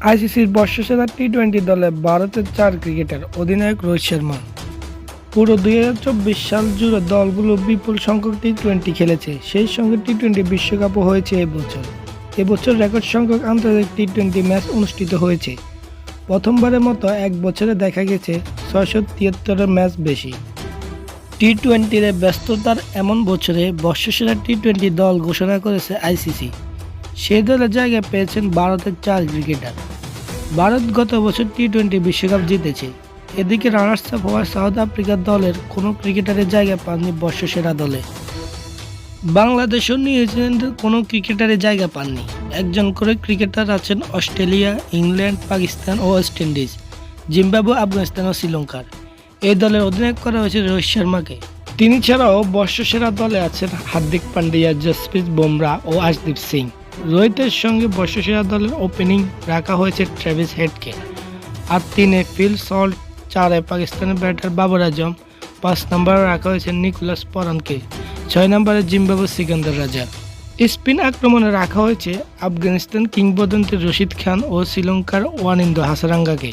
আইসিসির বর্ষসেরা T twenty দলে ভারতের চার ক্রিকেটার অধিনায়ক রোহিত শর্মা। পুরো দুই হাজার চব্বিশ সাল জুড়ে দলগুলো বিপুল সংখ্যক টি টোয়েন্টি খেলেছে। সেই সঙ্গে টি টোয়েন্টি বিশ্বকাপও হয়েছে এবছর এবছর রেকর্ড সংখ্যক আন্তর্জাতিক টি টোয়েন্টি ম্যাচ অনুষ্ঠিত হয়েছে। প্রথমবারের মতো এক বছরে দেখা গেছে ছয়শো তিয়াত্তরের ম্যাচ বেশি। টি টোয়েন্টির ব্যস্ততার এমন বছরে বর্ষসেরা টি টোয়েন্টি দল ঘোষণা করেছে আইসিসি। সেই দলের জায়গা পেয়েছেন ভারতের চার ক্রিকেটার। ভারত গত বছর টি টোয়েন্টি বিশ্বকাপ জিতেছে। এদিকে রানার্স আপ হওয়া সাউথ আফ্রিকার দলের কোনো ক্রিকেটারের জায়গা পাননি বর্ষসেরা দলে। বাংলাদেশ ও নিউজিল্যান্ডের কোনো ক্রিকেটারের জায়গা পাননি। একজন করে ক্রিকেটার আছেন অস্ট্রেলিয়া, ইংল্যান্ড, পাকিস্তান ও ওয়েস্ট ইন্ডিজ জিম্বাবু আফগানিস্তান ও শ্রীলঙ্কার। এই দলের অধিনায়ক করা হয়েছে রোহিত শর্মাকে। তিনি ছাড়াও বর্ষসেরা দলে আছেন হার্দিক পান্ডিয়া, জসপ্রীত বুমরা ও আশদীপ সিং। রোহিতের সঙ্গে বর্ষসেরা দলের ওপেনিং রাখা হয়েছে ট্রেভিস হেডকে আর তিনে ফিল সল্ট চারে পাকিস্তানের ব্যাটার বাবর আজম, পাঁচ নম্বরে রাখা হয়েছে নিকোলাস পরানকে। ছয় নম্বরে জিম্বাবু সিকান্দার রাজা স্পিন আক্রমণে রাখা হয়েছে আফগানিস্তান কিংবদন্তি রশিদ খান ও শ্রীলঙ্কার ওয়ানিন্দ হাসারাঙ্গাকে।